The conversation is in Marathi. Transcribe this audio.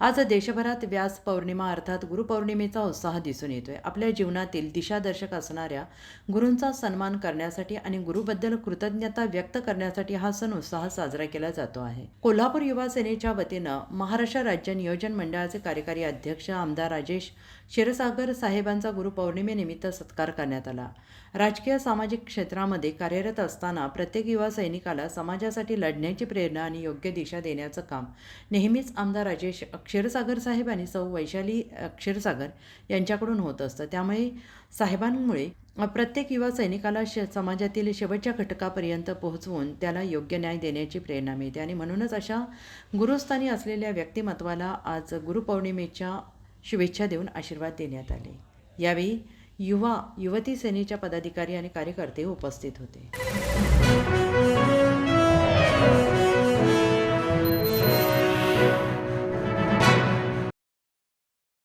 आज देशभरात व्यास पौर्णिमा अर्थात गुरुपौर्णिमेचा उत्साह दिसून येतोय. आपल्या जीवनातील दिशादर्शक असणाऱ्या गुरूंचा सन्मान करण्यासाठी आणि गुरुबद्दल कृतज्ञता व्यक्त करण्यासाठी हा सण उत्साह साजरा केला जातो आहे. कोल्हापूर युवा सेनेच्या वतीनं महाराष्ट्र राज्य नियोजन मंडळाचे कार्यकारी अध्यक्ष आमदार राजेश क्षीरसागर साहेबांचा गुरुपौर्णिमेनिमित्त सत्कार करण्यात आला. राजकीय सामाजिक क्षेत्रामध्ये कार्यरत असताना प्रत्येक युवा सैनिकाला समाजासाठी लढण्याची प्रेरणा आणि योग्य दिशा देण्याचं काम नेहमीच आमदार राजेश क्षीरसागर साहेब आणि सौ वैशाली अ, क्षीरसागर यांच्याकडून होत असतं. त्यामुळे साहेबांमुळे प्रत्येक युवा सैनिकाला श समाजातील शेवटच्या घटकापर्यंत पोहोचवून त्याला योग्य न्याय देण्याची प्रेरणा मिळते. आणि म्हणूनच अशा गुरुस्थानी असलेल्या व्यक्तिमत्वाला आज गुरुपौर्णिमेच्या शुभेच्छा देऊन आशीर्वाद देण्यात आले. यावेळी युवा युवती सेनेच्या पदाधिकारी आणि कार्यकर्ते उपस्थित होते.